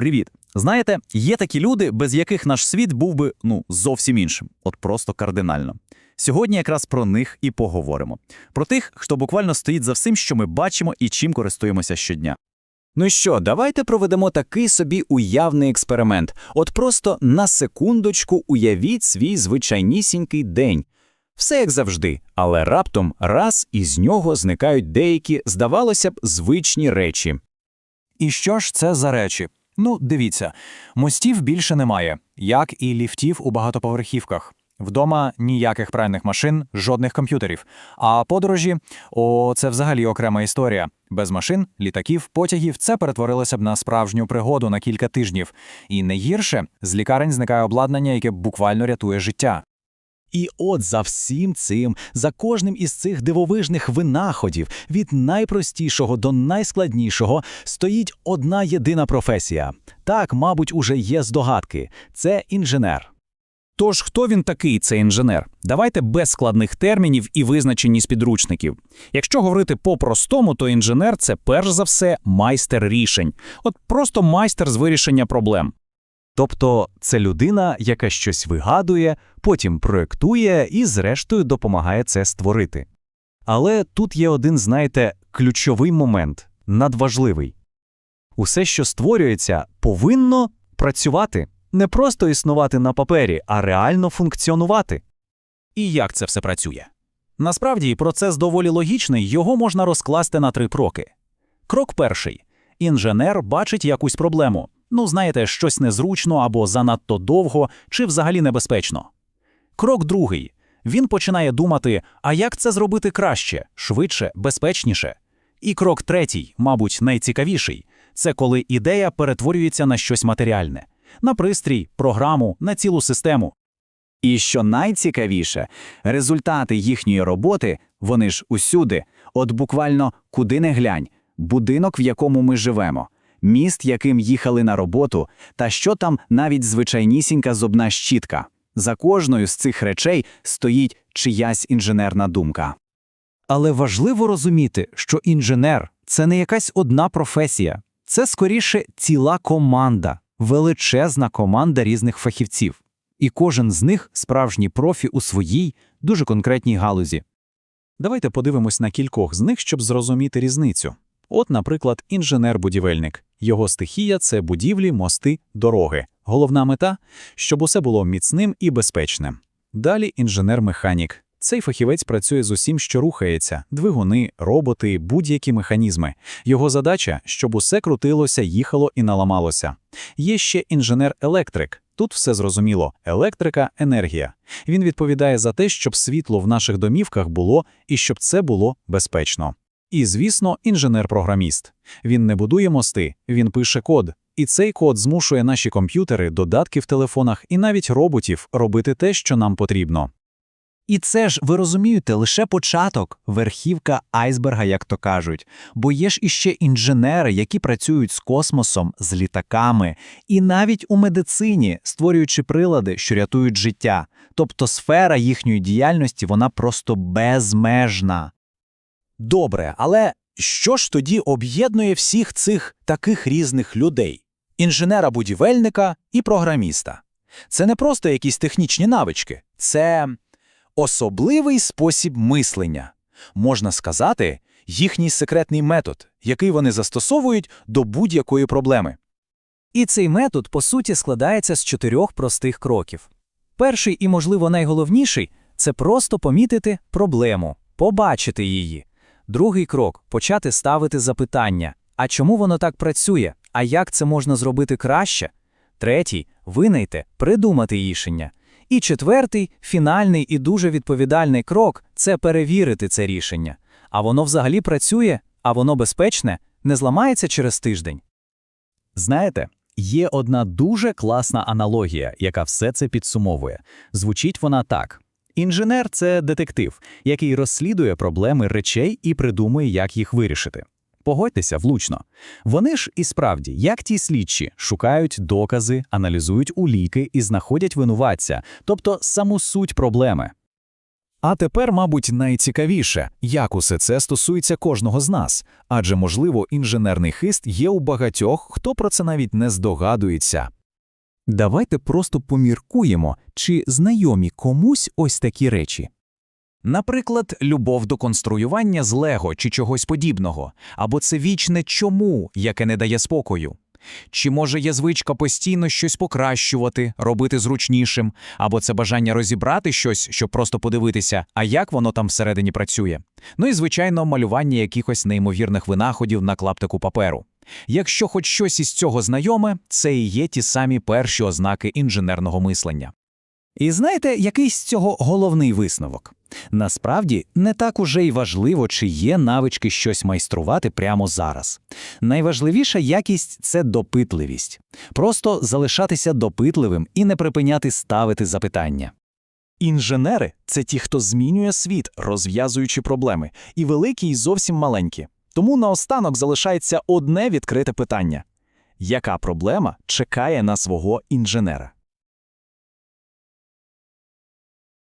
Привіт. Знаєте, є такі люди, без яких наш світ був би ну зовсім іншим, от просто кардинально. Сьогодні якраз про них і поговоримо. Про тих, хто буквально стоїть за всім, що ми бачимо і чим користуємося щодня. Ну що, давайте проведемо такий собі уявний експеримент. От просто на секундочку уявіть свій звичайнісінький день. Все як завжди, але раптом раз із нього зникають деякі, здавалося б, звичні речі. І що ж це за речі? Ну, дивіться, мостів більше немає, як і ліфтів у багатоповерхівках. Вдома ніяких пральних машин, жодних комп'ютерів. А подорожі о, це взагалі окрема історія. Без машин, літаків, потягів це перетворилося б на справжню пригоду на кілька тижнів. І не гірше з лікарень зникає обладнання, яке буквально рятує життя. І от за всім цим, за кожним із цих дивовижних винаходів, від найпростішого до найскладнішого, стоїть одна єдина професія. Так, мабуть, уже є здогадки це інженер. Тож, хто він такий, цей інженер? Давайте без складних термінів і визначені з підручників. Якщо говорити по-простому, то інженер це перш за все майстер рішень. От просто майстер з вирішення проблем. Тобто це людина, яка щось вигадує, потім проєктує і, зрештою, допомагає це створити. Але тут є один, знаєте, ключовий момент, надважливий. Усе, що створюється, повинно працювати, не просто існувати на папері, а реально функціонувати. І як це все працює? Насправді, процес доволі логічний, його можна розкласти на три кроки. Крок перший. Інженер бачить якусь проблему. Ну, знаєте, щось незручно або занадто довго, чи взагалі небезпечно. Крок другий. Він починає думати, а як це зробити краще, швидше, безпечніше. І крок третій, мабуть, найцікавіший це коли ідея перетворюється на щось матеріальне, на пристрій, програму, на цілу систему. І що найцікавіше, результати їхньої роботи, вони ж усюди, от буквально куди не глянь, будинок, в якому ми живемо, міст, яким їхали на роботу, та що там навіть звичайнісінька зубна щітка. За кожною з цих речей стоїть чиясь інженерна думка. Але важливо розуміти, що інженер це не якась одна професія, це скоріше ціла команда, величезна команда різних фахівців. І кожен з них справжній профі у своїй дуже конкретній галузі. Давайте подивимось на кількох з них, щоб зрозуміти різницю. От, наприклад, інженер-будівельник. Його стихія це будівлі, мости, дороги. Головна мета щоб усе було міцним і безпечним. Далі інженер-механік. Цей фахівець працює з усім, що рухається: двигуни, роботи, будь-які механізми. Його задача, щоб усе крутилося, їхало і наламалося. Є ще інженер-електрик. Тут все зрозуміло: електрика, енергія. Він відповідає за те, щоб світло в наших домівках було і щоб це було безпечно. І, звісно, інженер-програміст. Він не будує мости, він пише код. І цей код змушує наші комп'ютери, додатки в телефонах і навіть роботів робити те, що нам потрібно. І це ж, ви розумієте, лише початок, верхівка айсберга, як то кажуть. Бо є ж іще інженери, які працюють з космосом, з літаками, і навіть у медицині, створюючи прилади, що рятують життя. Тобто сфера їхньої діяльності вона просто безмежна. Добре, але що ж тоді об'єднує всіх цих таких різних людей: інженера-будівельника і програміста? Це не просто якісь технічні навички, це особливий спосіб мислення. Можна сказати, їхній секретний метод, який вони застосовують до будь-якої проблеми. І цей метод, по суті, складається з чотирьох простих кроків. Перший і, можливо, найголовніший це просто помітити проблему, побачити її. Другий крок почати ставити запитання: а чому воно так працює? А як це можна зробити краще? Третій винайти, придумати рішення. І четвертий, фінальний і дуже відповідальний крок це перевірити це рішення. А воно взагалі працює, а воно безпечне, не зламається через тиждень. Знаєте, є одна дуже класна аналогія, яка все це підсумовує. Звучить вона так. Інженер це детектив, який розслідує проблеми речей і придумує, як їх вирішити. Погодьтеся влучно. Вони ж і справді, як ті слідчі, шукають докази, аналізують уліки і знаходять винуватця, тобто саму суть проблеми. А тепер, мабуть, найцікавіше, як усе це стосується кожного з нас, адже, можливо, інженерний хист є у багатьох, хто про це навіть не здогадується. Давайте просто поміркуємо, чи знайомі комусь ось такі речі. Наприклад, любов до конструювання з лего чи чогось подібного, або це вічне чому, яке не дає спокою. Чи може є звичка постійно щось покращувати, робити зручнішим, або це бажання розібрати щось, щоб просто подивитися, а як воно там всередині працює. Ну і, звичайно, малювання якихось неймовірних винаходів на клаптику паперу. Якщо хоч щось із цього знайоме, це і є ті самі перші ознаки інженерного мислення. І знаєте, який з цього головний висновок? Насправді, не так уже й важливо, чи є навички щось майструвати прямо зараз. Найважливіша якість це допитливість. Просто залишатися допитливим і не припиняти ставити запитання. Інженери це ті, хто змінює світ, розв'язуючи проблеми, і великі, і зовсім маленькі. Тому наостанок залишається одне відкрите питання: яка проблема чекає на свого інженера?